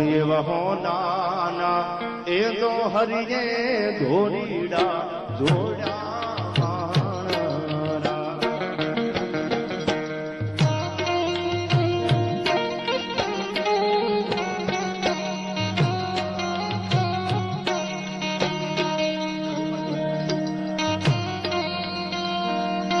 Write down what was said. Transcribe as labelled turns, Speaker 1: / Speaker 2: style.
Speaker 1: પણ એવા હોનાના એ તો હરિયે ધોરીડા જોડ્યા